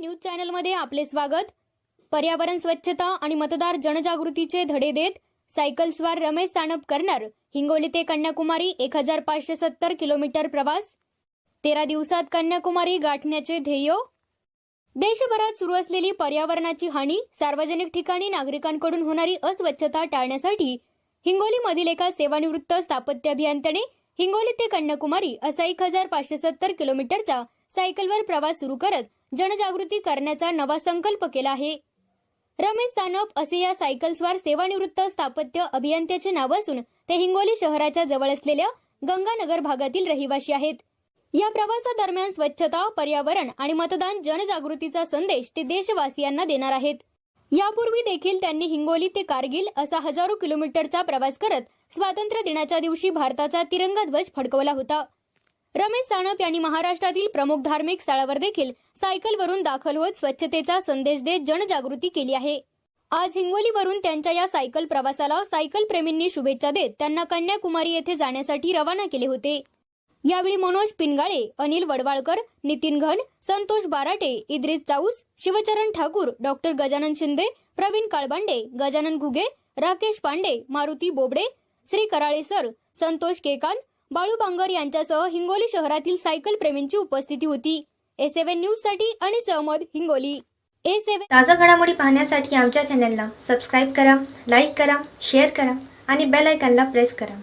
News चॅनलमध्ये आपले स्वागत. पर्यावरण स्वच्छता आणि मतदार जनजागृतीचे धडे देत सायकल स्वार रमेश स्थानप करणार हिंगोली ते कन्याकुमारी एक हजार पाचशे सत्तर किलोमीटर प्रवास. तेरा दिवसात कन्याकुमारी गाठण्याचे ध्येय. देशभरात सुरू असलेली पर्यावरणाची हानी सार्वजनिक ठिकाणी नागरिकांकडून होणारी अस्वच्छता टाळण्यासाठी हिंगोलीमधील एका सेवानिवृत्त स्थापत्य अभियंत्याने हिंगोली ते कन्याकुमारी असा एक हजार पाचशे सत्तर किलोमीटरचा सायकलवर प्रवास सुरू करत जनजागृती करण्याचा नवा संकल्प केला आहे. रमेश सानप असे या सायकलस्वार सेवानिवृत्त स्थापत्य अभियंत्याचे नाव असून ते हिंगोली शहराच्या जवळ असलेल्या गंगानगर भागातील रहिवासी आहेत. या प्रवासादरम्यान स्वच्छता पर्यावरण आणि मतदान जनजागृतीचा संदेश ते देशवासियांना देणार आहेत. यापूर्वी देखील त्यांनी हिंगोली ते कारगिल असा हजारो किलोमीटरचा प्रवास करत स्वातंत्र्य दिनाच्या दिवशी भारताचा तिरंगा ध्वज फडकवला होता. रमेश सानप यांनी महाराष्ट्रातील प्रमुख धार्मिक स्थळावर देखील सायकलवरून दाखल होत स्वच्छतेचा संदेश देत जनजागृती केली आहे. आज हिंगोलीवरून त्यांच्या या सायकल प्रवासाला सायकल प्रेमींनी शुभेच्छा देत त्यांना कन्याकुमारी येथे जाण्यासाठी रवाना केले होते. यावेळी मनोज पिनगाळे अनिल वडवाळकर नितीन घन संतोष बाराटे इद्रिस चाऊस शिवचरण ठाकूर डॉक्टर गजानन शिंदे प्रवीण काळबांडे गजानन घुगे राकेश पांडे मारुती बोबडे श्री कराळे सर संतोष केकान बाळू बांगर यांच्यासह हिंगोली शहरातील सायकल प्रेमींची उपस्थिती होती. ए सेव्हन न्यूजसाठी आणि सहमद हिंगोली. ए सेव्हन ताज्या घडामोडी पाहण्यासाठी आमच्या चॅनलला सबस्क्राईब करा लाईक करा शेअर करा आणि बेल आयकॉनला प्रेस करा.